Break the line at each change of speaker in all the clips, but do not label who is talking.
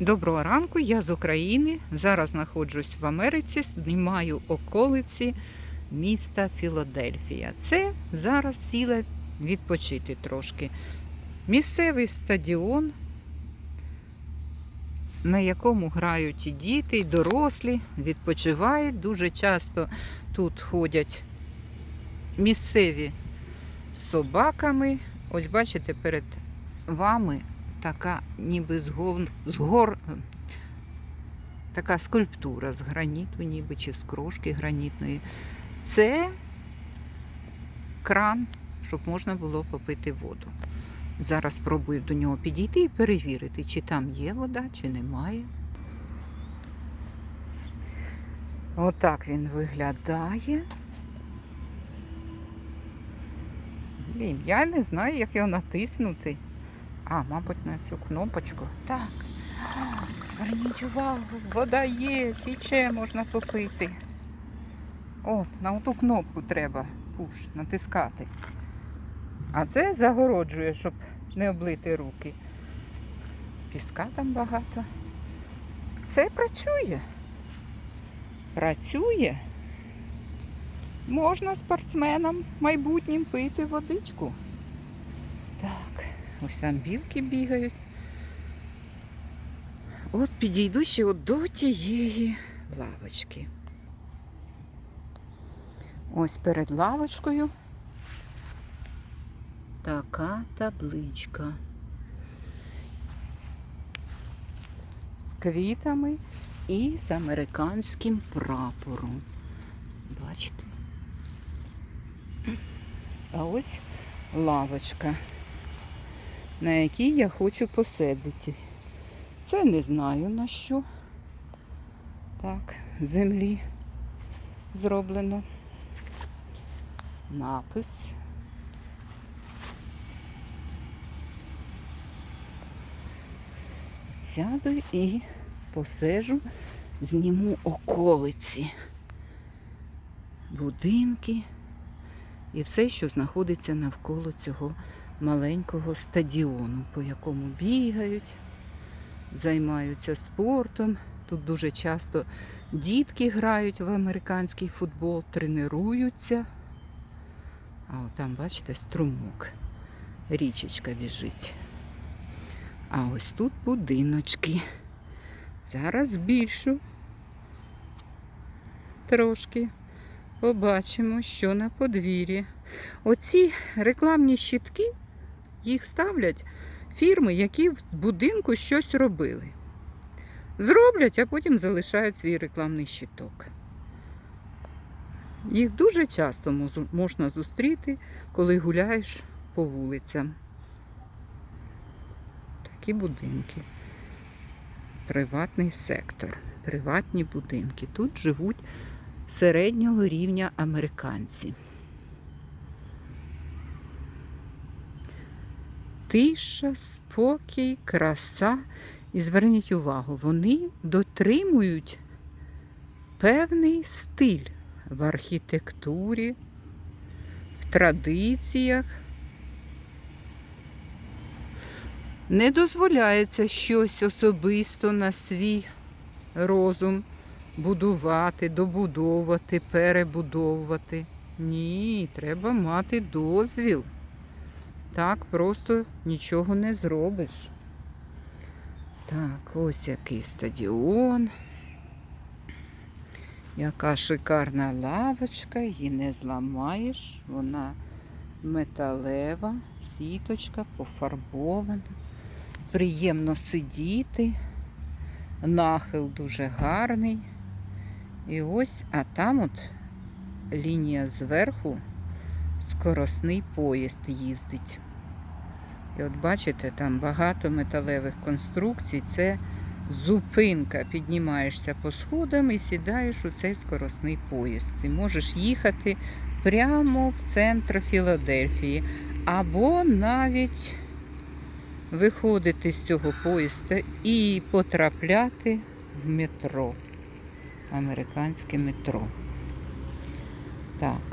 Доброго ранку, я з України. Зараз знаходжусь в Америці, знімаю околиці міста Філадельфія. Це зараз сіла відпочити трошки. Місцевий стадіон, на якому грають і діти, і дорослі, відпочивають. Дуже часто тут ходять місцеві з собаками. Ось бачите, перед вами така ніби з гор, з гор така скульптура з граніту, ніби чи з крошки гранітної. Це кран, щоб можна було попити воду. Зараз спробую до нього підійти і перевірити, чи там є вода, чи немає. Отак він виглядає. Я не знаю, як його натиснути. А, мабуть, на цю кнопочку. Так. Зверніть увагу, вода є, тіче, можна попити. От, на ту кнопку треба пуш натискати. А це загороджує, щоб не облити руки. Піска там багато. Все працює. Працює. Можна спортсменам майбутнім пити водичку. Так. Ось там білки бігають. От підійду ще от до тієї лавочки. Ось перед лавочкою така табличка. З квітами і з американським прапором. Бачите? А ось лавочка на якій я хочу посидіти. Це не знаю на що. Так, землі зроблено. Напис. Сяду і посижу, зніму околиці, будинки і все, що знаходиться навколо цього маленького стадіону, по якому бігають, займаються спортом. Тут дуже часто дітки грають в американський футбол, тренуються. А от там, бачите, струмок. Річечка біжить. А ось тут будиночки. Зараз збільшу трошки. Побачимо, що на подвір'ї. Оці рекламні щитки їх ставлять фірми, які в будинку щось робили. Зроблять, а потім залишають свій рекламний щиток. Їх дуже часто можна зустріти, коли гуляєш по вулицям. Такі будинки. Приватний сектор, приватні будинки. Тут живуть середнього рівня американці. Тиша, спокій, краса. І зверніть увагу, вони дотримують певний стиль в архітектурі, в традиціях. Не дозволяється щось особисто на свій розум будувати, добудовувати, перебудовувати. Ні, треба мати дозвіл. Так просто нічого не зробиш. Так, ось який стадіон. Яка шикарна лавочка, її не зламаєш. Вона металева, сіточка, пофарбована. Приємно сидіти. Нахил дуже гарний. І ось, а там от лінія зверху скоросний поїзд їздить. І от бачите, там багато металевих конструкцій. Це зупинка. Піднімаєшся по сходам і сідаєш у цей скоросний поїзд. Ти можеш їхати прямо в центр Філадельфії. Або навіть виходити з цього поїзда і потрапляти в метро. Американське метро. Так.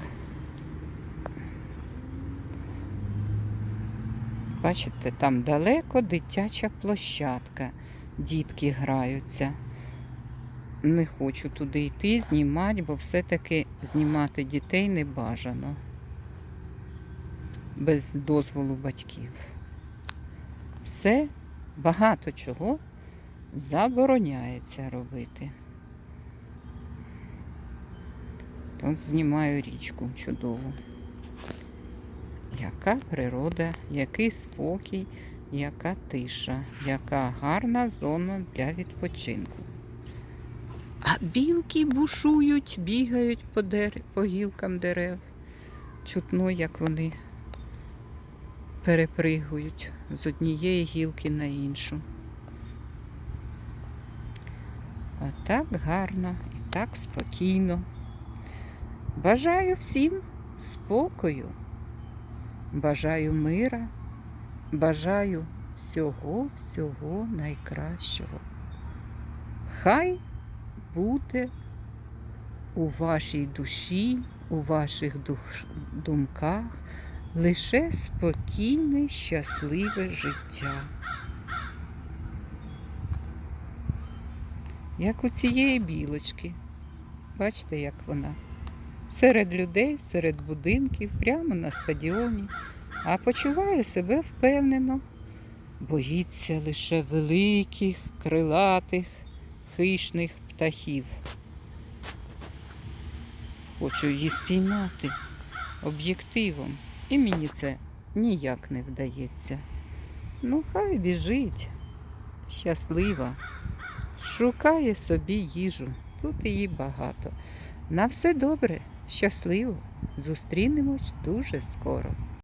Бачите, там далеко дитяча площадка. дітки граються. Не хочу туди йти, знімати, бо все-таки знімати дітей не бажано без дозволу батьків. Все багато чого забороняється робити. Тут знімаю річку чудову. Яка природа, який спокій, яка тиша, яка гарна зона для відпочинку. А білки бушують, бігають по, дер... по гілкам дерев. Чутно, як вони перепригують з однієї гілки на іншу. А так гарно і так спокійно. Бажаю всім спокою, бажаю мира, бажаю всього-всього найкращого. Хай буде у вашій душі, у ваших дух... думках лише спокійне, щасливе життя. Як у цієї білочки. Бачите, як вона? Серед людей, серед будинків, прямо на стадіоні, а почуває себе впевнено, боїться лише великих, крилатих, хищних птахів. Хочу її спіймати об'єктивом, і мені це ніяк не вдається. Ну, хай біжить, щаслива, шукає собі їжу, тут її багато. На все добре, щасливо. Зустрінемось дуже скоро.